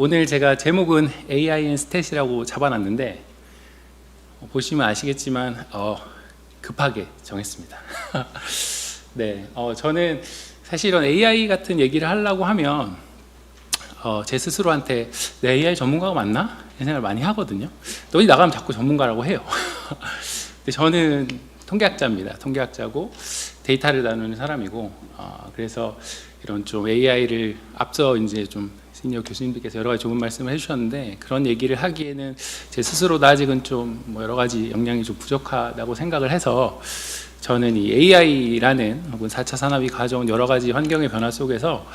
오늘 제가 제목은 AIN 스탯이라고 잡아놨는데 어, 보시면 아시겠지만 어, 급하게 정했습니다. 네, 어, 저는 사실 이런 AI 같은 얘기를 하려고 하면 어, 제 스스로한테 내 AI 전문가가 맞나? 이런 생각을 많이 하거든요. 또 어디 나가면 자꾸 전문가라고 해요. 근데 저는 통계학자입니다. 통계학자고 데이터를 다루는 사람이고 어, 그래서 이런 좀 AI를 앞서 이제 좀 시니어 교수님들께서 여러 가지 좋은 말씀을 해주셨는데 그런 얘기를 하기에는 제 스스로도 아직은 좀 뭐 여러 가지 역량이 좀 부족하다고 생각을 해서 저는 이 AI라는 혹은 4차 산업이 가져온 여러 가지 환경의 변화 속에서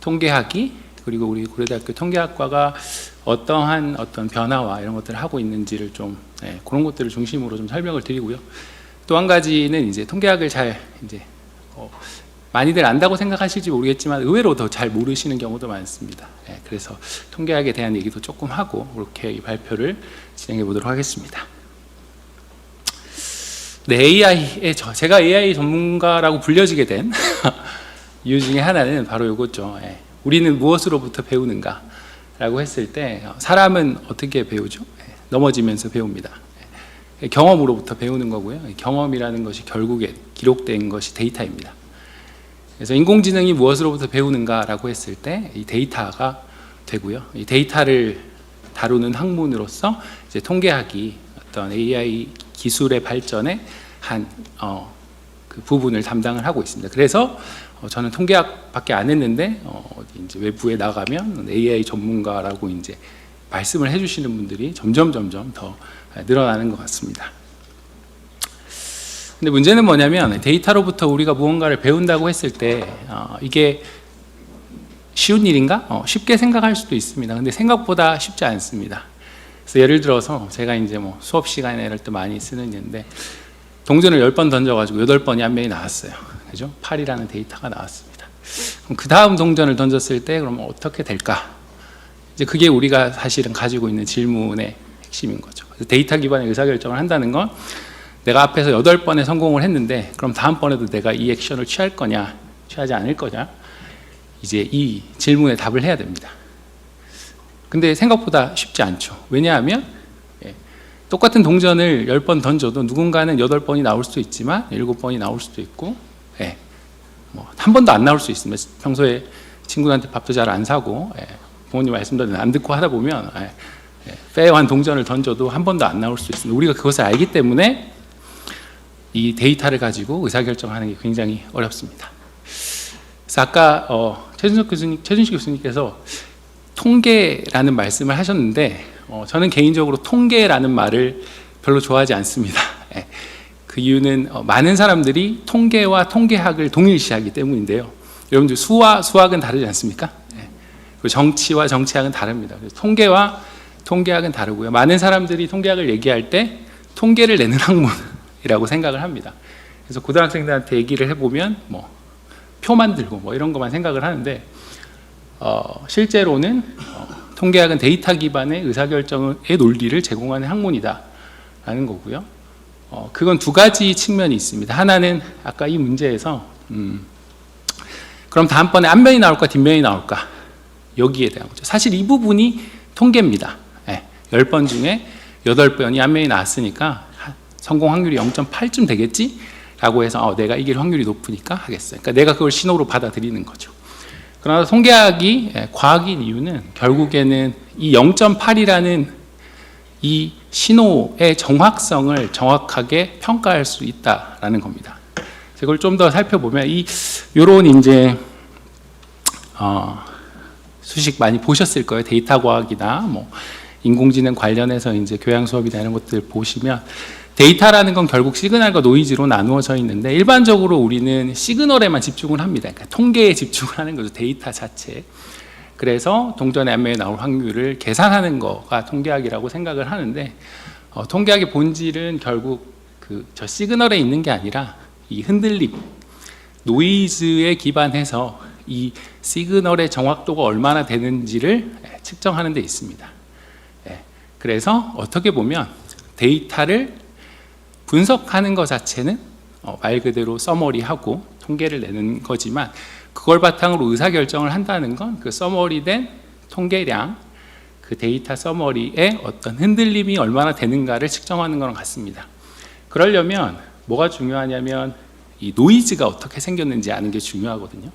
통계학이 그리고 우리 고려대학교 통계학과가 어떠한 어떤 변화와 이런 것들을 하고 있는지를 좀 예, 그런 것들을 중심으로 좀 설명을 드리고요. 또 한 가지는 이제 통계학을 잘 이제 어, 많이들 안다고 생각하실지 모르겠지만 의외로 더 잘 모르시는 경우도 많습니다. 예, 그래서 통계학에 대한 얘기도 조금 하고 그렇게 이 발표를 진행해 보도록 하겠습니다. 네, AI의 저 제가 AI 전문가라고 불려지게 된 이유 중에 하나는 바로 이거죠. 예, 우리는 무엇으로부터 배우는가 라고 했을 때 어, 사람은 어떻게 배우죠? 예, 넘어지면서 배웁니다. 예, 경험으로부터 배우는 거고요. 경험이라는 것이 결국에 기록된 것이 데이터입니다. 그래서 인공지능이 무엇으로부터 배우는가라고 했을 때 이 데이터가 되고요. 이 데이터를 다루는 학문으로서 이제 통계학이 어떤 AI 기술의 발전에 한 어, 그 부분을 담당을 하고 있습니다. 그래서 어, 저는 통계학밖에 안 했는데 어, 이제 외부에 나가면 AI 전문가라고 이제 말씀을 해주시는 분들이 점점 점점 더 늘어나는 것 같습니다. 근데 문제는 뭐냐면 데이터로부터 우리가 무언가를 배운다고 했을 때 어, 이게 쉬운 일인가? 어, 쉽게 생각할 수도 있습니다. 근데 생각보다 쉽지 않습니다. 그래서 예를 들어서 제가 이제 뭐 수업 시간에 이럴 때 많이 쓰는 예인데 동전을 10번 던져가지고 8번이 한 명이 나왔어요. 그죠? 8이라는 데이터가 나왔습니다. 그럼 그 다음 동전을 던졌을 때 그러면 어떻게 될까? 이제 그게 우리가 사실은 가지고 있는 질문의 핵심인 거죠. 데이터 기반의 의사결정을 한다는 건 내가 앞에서 여덟 번에 성공을 했는데 그럼 다음번에도 내가 이 액션을 취할 거냐 취하지 않을 거냐 이제 이 질문에 답을 해야 됩니다. 근데 생각보다 쉽지 않죠. 왜냐하면 예, 똑같은 동전을 열번 던져도 누군가는 여덟 번이 나올 수도 있지만 일곱 번이 나올 수도 있고 예, 뭐한 번도 안 나올 수 있습니다. 평소에 친구한테 밥도 잘 안 사고 예, 부모님 말씀도 안 듣고 하다 보면 예, 예, 페어한 동전을 던져도 한 번도 안 나올 수 있습니다. 우리가 그것을 알기 때문에 이 데이터를 가지고 의사결정하는 게 굉장히 어렵습니다. 그래서 아까 어, 최준석 교수님, 최준식 교수님께서 통계라는 말씀을 하셨는데 어, 저는 개인적으로 통계라는 말을 별로 좋아하지 않습니다. 예, 그 이유는 어, 많은 사람들이 통계와 통계학을 동일시하기 때문인데요. 여러분들 수와 수학은 다르지 않습니까? 예, 그리고 정치와 정치학은 다릅니다. 통계와 통계학은 다르고요. 많은 사람들이 통계학을 얘기할 때 통계를 내는 학문 이라고 생각을 합니다. 그래서 고등학생들한테 얘기를 해보면 뭐 표 만들고 뭐 이런 것만 생각을 하는데 어, 실제로는 어, 통계학은 데이터 기반의 의사결정의 논리를 제공하는 학문이다라는 거고요. 어, 그건 두 가지 측면이 있습니다. 하나는 아까 이 문제에서 음, 그럼 다음번에 앞면이 나올까 뒷면이 나올까 여기에 대한 거죠. 사실 이 부분이 통계입니다. 예, 10번 중에 8번이 앞면이 나왔으니까 성공 확률이 0.8쯤 되겠지? 라고 해서 어, 내가 이길 확률이 높으니까 하겠어요. 그러니까 내가 그걸 신호로 받아들이는 거죠. 그러나 통계학이 예, 과학인 이유는 결국에는 이 0.8이라는 이 신호의 정확성을 정확하게 평가할 수 있다라는 겁니다. 이걸 좀 더 살펴보면 이 요런 이제 어, 수식 많이 보셨을 거예요. 데이터 과학이나 뭐 인공지능 관련해서 이제 교양 수업이나 이런 것들 보시면 데이터라는 건 결국 시그널과 노이즈로 나누어져 있는데 일반적으로 우리는 시그널에만 집중을 합니다. 그러니까 통계에 집중을 하는 거죠. 데이터 자체. 그래서 동전의 안면에 나올 확률을 계산하는 거가 통계학이라고 생각을 하는데 어, 통계학의 본질은 결국 그 저 시그널에 있는 게 아니라 이 흔들림, 노이즈에 기반해서 이 시그널의 정확도가 얼마나 되는지를 측정하는 데 있습니다. 예, 그래서 어떻게 보면 데이터를 분석하는 것 자체는 어, 말 그대로 서머리하고 통계를 내는 거지만 그걸 바탕으로 의사결정을 한다는 건그 서머리된 통계량 그 데이터 서머리의 어떤 흔들림이 얼마나 되는가를 측정하는 거랑 같습니다. 그러려면 뭐가 중요하냐면 이 노이즈가 어떻게 생겼는지 아는 게 중요하거든요.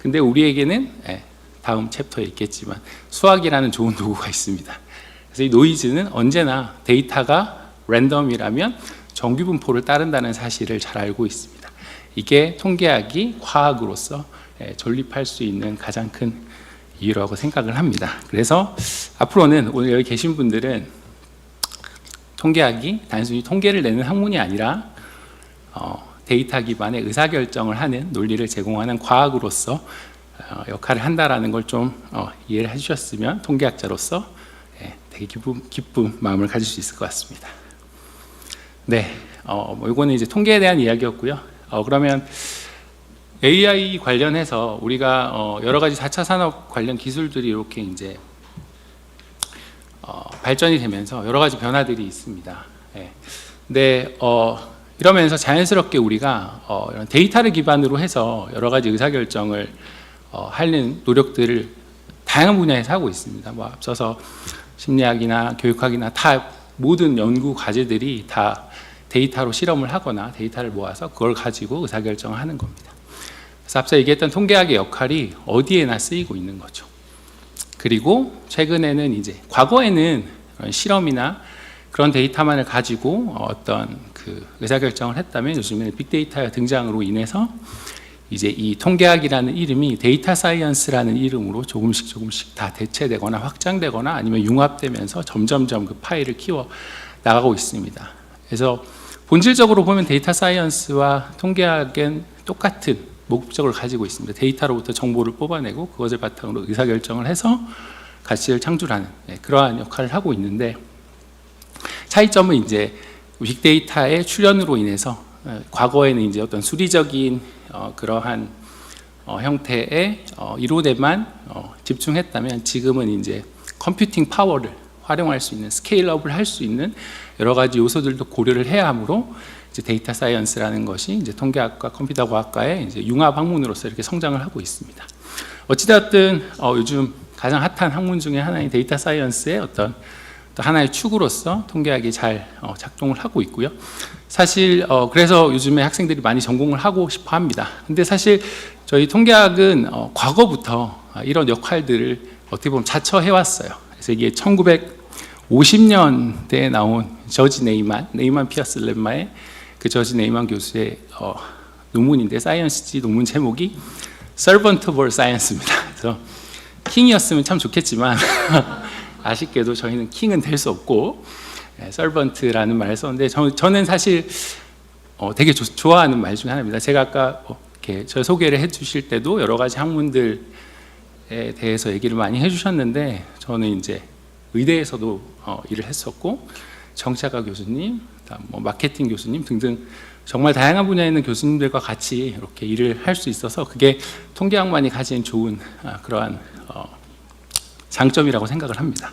근데 우리에게는 예, 다음 챕터에 있겠지만 수학이라는 좋은 도구가 있습니다. 그래서 이 노이즈는 언제나 데이터가 랜덤이라면 정규 분포를 따른다는 사실을 잘 알고 있습니다. 이게 통계학이 과학으로서 예, 존립할 수 있는 가장 큰 이유라고 생각을 합니다. 그래서 앞으로는 오늘 여기 계신 분들은 통계학이 단순히 통계를 내는 학문이 아니라 어, 데이터 기반의 의사결정을 하는 논리를 제공하는 과학으로서 어, 역할을 한다라는 걸좀 어, 이해를 해주셨으면 통계학자로서 예, 되게 기쁨, 기쁨 마음을 가질 수 있을 것 같습니다. 네, 어, 뭐 이거는 이제 통계에 대한 이야기였고요. 어, 그러면 AI 관련해서 우리가 어, 여러 가지 4차 산업 관련 기술들이 이렇게 이제 어, 발전이 되면서 여러 가지 변화들이 있습니다. 예. 근데 어, 이러면서 자연스럽게 우리가 어, 이런 데이터를 기반으로 해서 여러 가지 의사결정을 어, 하는 노력들을 다양한 분야에서 하고 있습니다. 뭐 앞서서 심리학이나 교육학이나 다 모든 연구 과제들이 다 데이터로 실험을 하거나 데이터를 모아서 그걸 가지고 의사결정을 하는 겁니다. 그래서 앞서 얘기했던 통계학의 역할이 어디에나 쓰이고 있는 거죠. 그리고 최근에는 이제 과거에는 실험이나 그런 데이터만을 가지고 어떤 그 의사결정을 했다면 요즘에는 빅데이터의 등장으로 인해서 이제 이 통계학이라는 이름이 데이터 사이언스라는 이름으로 조금씩 조금씩 다 대체되거나 확장되거나 아니면 융합되면서 점점점 그 파일을 키워 나가고 있습니다. 그래서 본질적으로 보면 데이터 사이언스와 통계학은 똑같은 목적을 가지고 있습니다. 데이터로부터 정보를 뽑아내고 그것을 바탕으로 의사결정을 해서 가치를 창출하는 네, 그러한 역할을 하고 있는데 차이점은 이제 빅데이터의 출현으로 인해서 어, 과거에는 이제 어떤 수리적인 어, 그러한 어, 형태의 어, 이론에만 어, 집중했다면 지금은 이제 컴퓨팅 파워를 활용할 수 있는 스케일업을 할 수 있는 여러 가지 요소들도 고려를 해야 하므로 이제 데이터 사이언스라는 것이 이제 통계학과 컴퓨터 과학과의 이제 융합 학문으로서 이렇게 성장을 하고 있습니다. 어찌되었든 어, 요즘 가장 핫한 학문 중에 하나인 데이터 사이언스의 어떤 또 하나의 축으로서 통계학이 잘 어, 작동을 하고 있고요. 사실 어, 그래서 요즘에 학생들이 많이 전공을 하고 싶어 합니다. 근데 사실 저희 통계학은 어, 과거부터 이런 역할들을 어떻게 보면 자처해 왔어요. 그래서 이게 1950년대에 나온 저지 네이만, 네이만 피어스 렘마의 그 저지 네이만 교수의 어, 논문인데 사이언스지 논문 제목이 Servant All Science입니다. 그래서 킹이었으면 참 좋겠지만 아쉽게도 저희는 킹은 될 수 없고 서번트라는 말을 썼는데 저, 저는 사실 어, 되게 조, 좋아하는 말 중에 하나입니다. 제가 아까 어, 이렇게 저 소개를 해주실 때도 여러 가지 학문들에 대해서 얘기를 많이 해주셨는데 저는 이제 의대에서도 어, 일을 했었고 정치학과 교수님, 뭐 마케팅 교수님 등등 정말 다양한 분야에 있는 교수님들과 같이 이렇게 일을 할 수 있어서 그게 통계학만이 가진 좋은 아, 그러한 어, 장점이라고 생각을 합니다.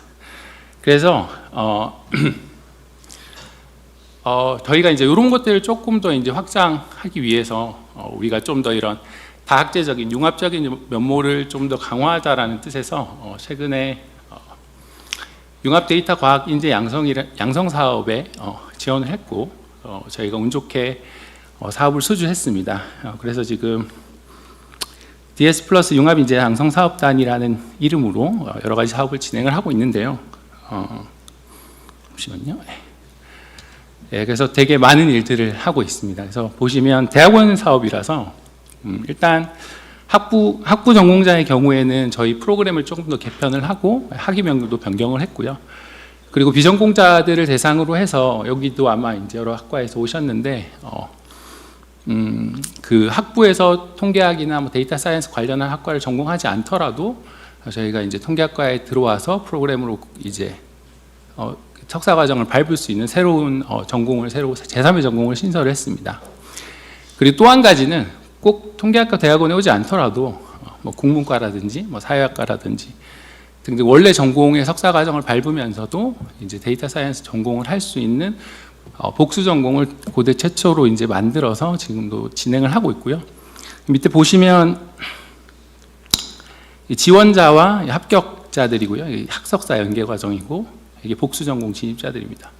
그래서 어, 어, 저희가 이제 이런 것들을 조금 더 이제 확장하기 위해서 어, 우리가 좀 더 이런 다학제적인 융합적인 면모를 좀 더 강화하자라는 뜻에서 어, 최근에 어, 융합 데이터 과학 인재 양성 양성 사업에 어, 지원을 했고 어, 저희가 운 좋게 어, 사업을 수주했습니다. 어, 그래서 지금 DS 플러스 융합 인재 양성 사업단이라는 이름으로 어, 여러 가지 사업을 진행을 하고 있는데요. 어, 잠시만요. 예, 그래서 되게 많은 일들을 하고 있습니다. 그래서 보시면 대학원 사업이라서 음, 일단 학부 학부 전공자의 경우에는 저희 프로그램을 조금 더 개편을 하고 학위 명도 변경을 했고요. 그리고 비전공자들을 대상으로 해서 여기도 아마 이제 여러 학과에서 오셨는데 어, 음, 그 학부에서 통계학이나 뭐 데이터 사이언스 관련한 학과를 전공하지 않더라도 저희가 이제 통계학과에 들어와서 프로그램으로 이제 어, 석사 과정을 밟을 수 있는 새로운 어, 전공을 새로 제3의 전공을 신설을 했습니다. 그리고 또 한 가지는 꼭 통계학과 대학원에 오지 않더라도 어, 뭐 국문과라든지 뭐 사회학과라든지 등등 원래 전공의 석사 과정을 밟으면서도 이제 데이터 사이언스 전공을 할 수 있는 어, 복수 전공을 고대 최초로 이제 만들어서 지금도 진행을 하고 있고요. 밑에 보시면 이 지원자와 합격 합격자들이고요. 학석사 연계 과정이고 이게 복수 전공 진입자들입니다.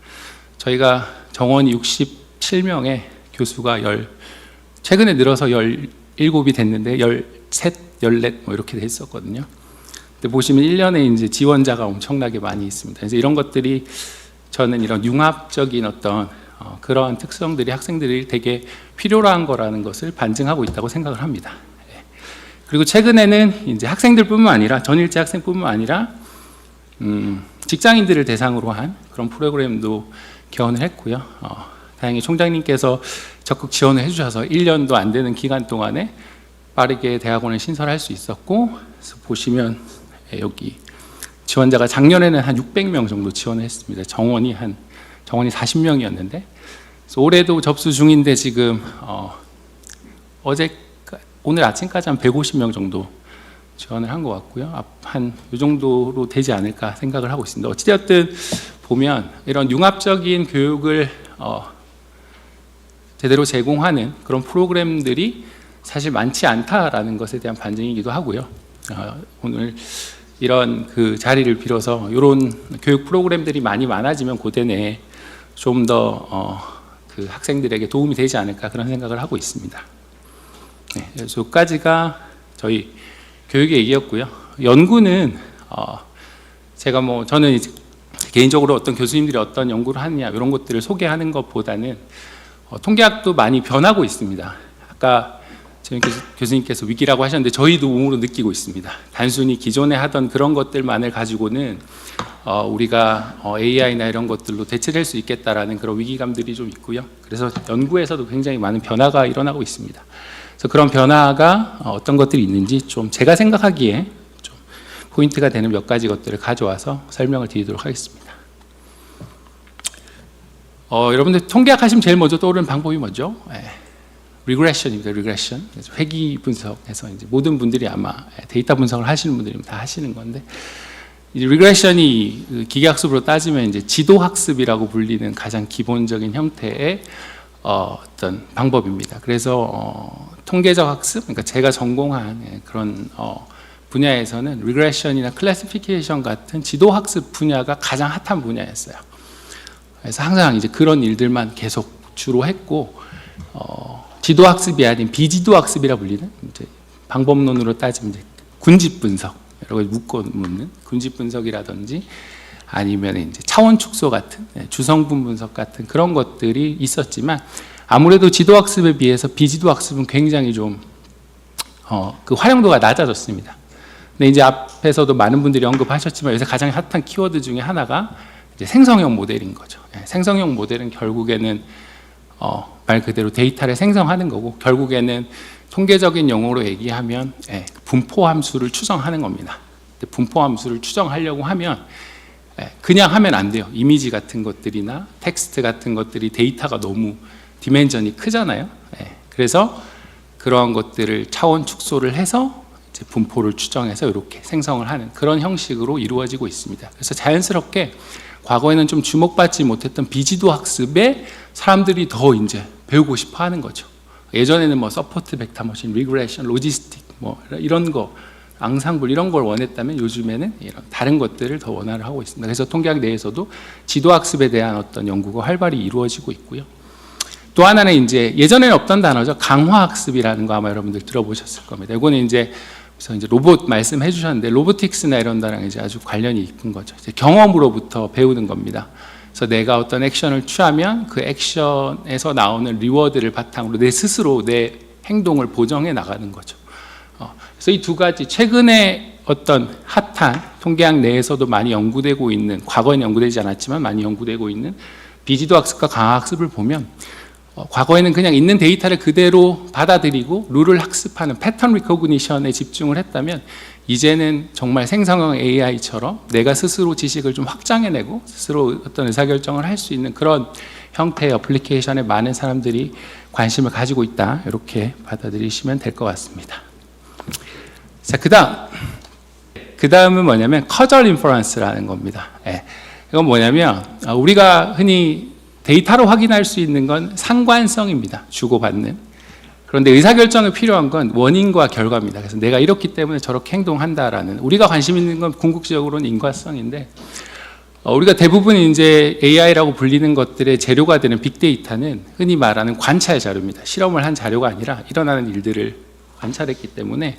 저희가 정원이 67명의 교수가 열 최근에 늘어서 17이 됐는데 13, 14뭐 이렇게 됐었거든요. 근데 보시면 1년에 이제 지원자가 엄청나게 많이 있습니다. 그래서 이런 것들이 저는 이런 융합적인 어떤 어, 그러한 특성들이 학생들이 되게 필요로 한 거라는 것을 반증하고 있다고 생각을 합니다. 예. 그리고 최근에는 이제 학생들뿐만 아니라 전일제 학생뿐만 아니라 음, 직장인들을 대상으로 한 그런 프로그램도 개원을 했고요. 어, 다행히 총장님께서 적극 지원을 해주셔서 1년도 안 되는 기간 동안에 빠르게 대학원을 신설할 수 있었고 보시면 예, 여기 지원자가 작년에는 한 600명 정도 지원을 했습니다. 정원이 한 정원이 40명이었는데 그래서 올해도 접수 중인데 지금 어, 어제 오늘 아침까지 한 150명 정도 지원을 한 것 같고요. 한 이 정도로 되지 않을까 생각을 하고 있습니다. 어찌되었든 보면 이런 융합적인 교육을 어, 제대로 제공하는 그런 프로그램들이 사실 많지 않다라는 것에 대한 반증이기도 하고요. 어, 오늘 이런 그 자리를 빌어서 이런 교육 프로그램들이 많이 많아지면 고대 내에 좀더 어, 그 학생들에게 도움이 되지 않을까 그런 생각을 하고 있습니다. 네, 여기까지가 저희 교육의 얘기였고요. 연구는 어, 제가 뭐 저는 개인적으로 어떤 교수님들이 어떤 연구를 하느냐 이런 것들을 소개하는 것보다는 어, 통계학도 많이 변하고 있습니다. 아까 교수님께서 위기라고 하셨는데 저희도 몸으로 느끼고 있습니다. 단순히 기존에 하던 그런 것들만을 가지고는 어, 우리가 어, AI나 이런 것들로 대체될 수 있겠다라는 그런 위기감들이 좀 있고요. 그래서 연구에서도 굉장히 많은 변화가 일어나고 있습니다. 그래서 그런 변화가 어, 어떤 것들이 있는지 좀 제가 생각하기에 좀 포인트가 되는 몇 가지 것들을 가져와서 설명을 드리도록 하겠습니다. 어, 여러분들 통계학 하시면 제일 먼저 떠오르는 방법이 뭐죠? 예, 리그레션입니다. 리그레션. 그래서 회귀 분석해서 이제 모든 분들이 아마 데이터 분석을 하시는 분들이면 다 하시는 건데 이 리그레션이 그 기계학습으로 따지면 이제 지도 학습이라고 불리는 가장 기본적인 형태의 어, 어떤 방법입니다. 그래서 어, 통계적 학습, 그러니까 제가 전공한 예, 그런 어, 분야에서는 리그레션이나 클래시피케이션 같은 지도 학습 분야가 가장 핫한 분야였어요. 그래서 항상 이제 그런 일들만 계속 주로 했고 어, 지도 학습이 아닌 비지도 학습이라 불리는 이제 방법론으로 따지면 이제 군집 분석 여러 가지 묶어 묻는 군집 분석이라든지 아니면 이제 차원 축소 같은 예, 주성분 분석 같은 그런 것들이 있었지만 아무래도 지도 학습에 비해서 비지도 학습은 굉장히 좀 어, 그 활용도가 낮아졌습니다. 근데 이제 앞에서도 많은 분들이 언급하셨지만 요새 가장 핫한 키워드 중에 하나가 생성형 모델인 거죠. 예, 생성형 모델은 결국에는 어, 말 그대로 데이터를 생성하는 거고 결국에는 통계적인 용어로 얘기하면 예, 분포 함수를 추정하는 겁니다. 분포 함수를 추정하려고 하면 예, 그냥 하면 안 돼요. 이미지 같은 것들이나 텍스트 같은 것들이 데이터가 너무 디멘전이 크잖아요. 예, 그래서 그러한 것들을 차원 축소를 해서 분포를 추정해서 이렇게 생성을 하는 그런 형식으로 이루어지고 있습니다. 그래서 자연스럽게 과거에는 좀 주목받지 못했던 비지도 학습에 사람들이 더 이제 배우고 싶어 하는 거죠. 예전에는 뭐 서포트 벡터 머신, 리그레션, 로지스틱 뭐 이런 거 앙상블 이런 걸 원했다면 요즘에는 이런 다른 것들을 더 원활을 하고 있습니다. 그래서 통계학 내에서도 지도 학습에 대한 어떤 연구가 활발히 이루어지고 있고요. 또 하나는 이제 예전에는 없던 단어죠. 강화 학습이라는 거 아마 여러분들 들어보셨을 겁니다. 이거는 이제 그래서 이제 로봇 말씀해 주셨는데 로보틱스나 이런 거랑 이제 아주 관련이 있는 거죠. 경험으로부터 배우는 겁니다. 그래서 내가 어떤 액션을 취하면 그 액션에서 나오는 리워드를 바탕으로 내 스스로 내 행동을 보정해 나가는 거죠. 어, 그래서 이 두 가지 최근에 어떤 핫한 통계학 내에서도 많이 연구되고 있는 과거에는 연구되지 않았지만 많이 연구되고 있는 비지도 학습과 강화 학습을 보면 어, 과거에는 그냥 있는 데이터를 그대로 받아들이고 룰을 학습하는 패턴 리코그니션에 집중을 했다면 이제는 정말 생성형 AI처럼 내가 스스로 지식을 좀 확장해내고 스스로 어떤 의사결정을 할 수 있는 그런 형태의 어플리케이션에 많은 사람들이 관심을 가지고 있다 이렇게 받아들이시면 될 것 같습니다. 자, 그다음 그 다음은 뭐냐면 커절 인퍼런스라는 겁니다. 예. 이건 뭐냐면 어, 우리가 흔히 데이터로 확인할 수 있는 건 상관성입니다. 주고받는 그런데 의사결정이 필요한 건 원인과 결과입니다. 그래서 내가 이렇기 때문에 저렇게 행동한다라는 우리가 관심 있는 건 궁극적으로는 인과성인데 어, 우리가 대부분 이제 AI라고 불리는 것들의 재료가 되는 빅데이터는 흔히 말하는 관찰 자료입니다. 실험을 한 자료가 아니라 일어나는 일들을 관찰했기 때문에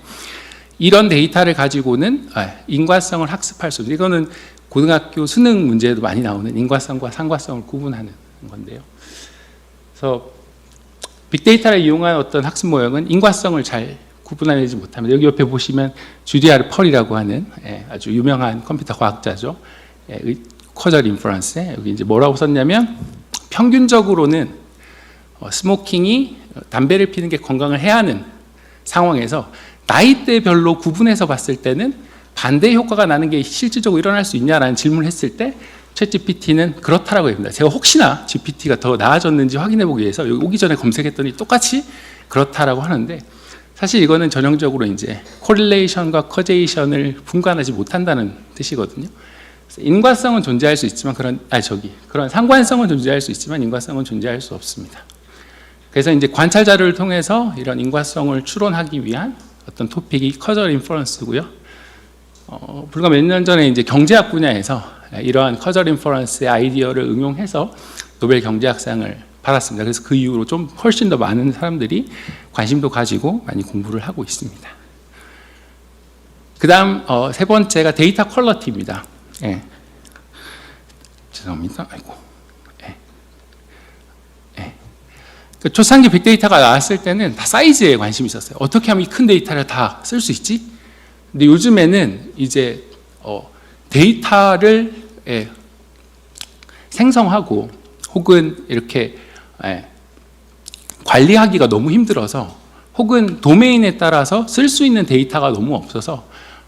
이런 데이터를 가지고는 아, 인과성을 학습할 수 있는 이거는 고등학교 수능 문제에도 많이 나오는 인과성과 상과성을 구분하는 건데요. 그래서 빅데이터를 이용한 어떤 학습 모형은 인과성을 잘 구분해내지 못합니다. 여기 옆에 보시면 주디아르 펄이라고 하는 예, 아주 유명한 컴퓨터 과학자죠. 예, 커절 인퍼런스에 여기 이제 뭐라고 썼냐면 평균적으로는 어, 스모킹이 담배를 피는 게 건강을 해하는 상황에서 나이대별로 구분해서 봤을 때는 반대 효과가 나는 게 실질적으로 일어날 수 있냐라는 질문을 했을 때 챗GPT는 그렇다라고 합니다. 제가 혹시나 GPT가 더 나아졌는지 확인해 보기 위해서 오기 전에 검색했더니 똑같이 그렇다라고 하는데 사실 이거는 전형적으로 이제 코릴레이션과 커제이션을 분간하지 못한다는 뜻이거든요. 인과성은 존재할 수 있지만 그런 아 저기 그런 상관성은 존재할 수 있지만 인과성은 존재할 수 없습니다. 그래서 이제 관찰 자료를 통해서 이런 인과성을 추론하기 위한 어떤 토픽이 커절 인퍼런스고요. 어, 불과 몇 년 전에 이제 경제학 분야에서 이러한 커절 인퍼런스의 아이디어를 응용해서 노벨 경제학상을 받았습니다. 그래서 그 이후로 좀 훨씬 더 많은 사람들이 관심도 가지고 많이 공부를 하고 있습니다. 그 다음 어, 세 번째가 데이터 퀄러티입니다. 예. 죄송합니다. 아이고. 예. 예. 그 초창기 빅데이터가 나왔을 때는 다 사이즈에 관심이 있었어요. 어떻게 하면 이 큰 데이터를 다 쓸 수 있지? 근데 요즘에는 이제 어, 데이터를 예, 생성하고 혹은 이렇게 예, 관리하기가 너무 힘들어서 혹은 도메인에 따라서 쓸 수 있는 데이터가 너무 없어서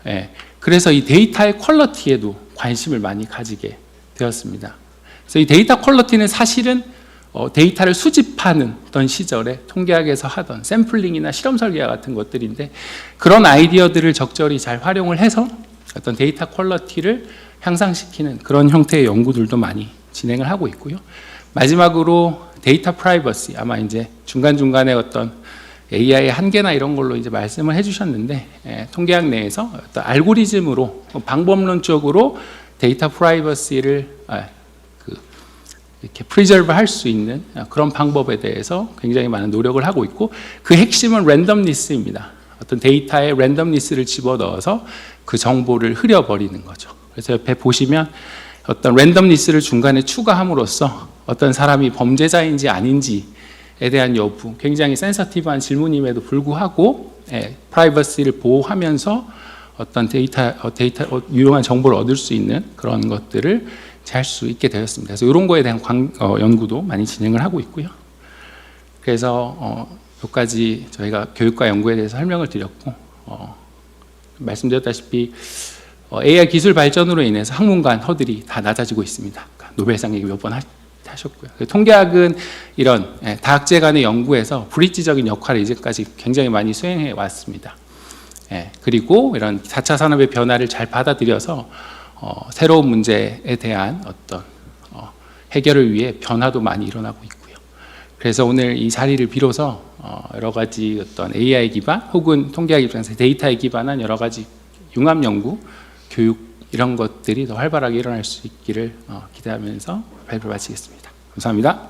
예, 그래서 이 데이터의 퀄러티에도 관심을 많이 가지게 되었습니다. 그래서 이 데이터 퀄러티는 사실은 어, 데이터를 수집하는 어떤 시절에 통계학에서 하던 샘플링이나 실험 설계와 같은 것들인데 그런 아이디어들을 적절히 잘 활용을 해서 어떤 데이터 퀄러티를 향상시키는 그런 형태의 연구들도 많이 진행을 하고 있고요. 마지막으로 데이터 프라이버시 아마 이제 중간 중간에 어떤 AI의 한계나 이런 걸로 이제 말씀을 해주셨는데 예, 통계학 내에서 어떤 알고리즘으로 방법론적으로 데이터 프라이버시를 아, 그 이렇게 프리저브 할 수 있는 그런 방법에 대해서 굉장히 많은 노력을 하고 있고 그 핵심은 랜덤리스입니다. 어떤 데이터에 랜덤리스를 집어넣어서 그 정보를 흐려버리는 거죠. 그래서 옆에 보시면 어떤 랜덤리스를 중간에 추가함으로써 어떤 사람이 범죄자인지 아닌지에 대한 여부, 굉장히 센서티브한 질문임에도 불구하고 예, 프라이버시를 보호하면서 어떤 데이터, 어, 데이터 어, 유용한 정보를 얻을 수 있는 그런 것들을 할수 있게 되었습니다. 그래서 이런 거에 대한 광, 어, 연구도 많이 진행을 하고 있고요. 그래서 어, 여기까지 저희가 교육과 연구에 대해서 설명을 드렸고 어, 말씀드렸다시피 어, AI 기술 발전으로 인해서 학문 간 허들이 다 낮아지고 있습니다. 그러니까 노벨상 얘기 몇 번 하셨고요. 통계학은 이런 예, 다학제 간의 연구에서 브릿지적인 역할을 이제까지 굉장히 많이 수행해 왔습니다. 예, 그리고 이런 4차 산업의 변화를 잘 받아들여서 어, 새로운 문제에 대한 어떤 어, 해결을 위해 변화도 많이 일어나고 있고요. 그래서 오늘 이 자리를 빌어서 어, 여러 가지 어떤 AI 기반 혹은 통계학 입장에서 데이터에 기반한 여러 가지 융합 연구, 교육 이런 것들이 더 활발하게 일어날 수 있기를 어, 기대하면서 발표를 마치겠습니다. 감사합니다.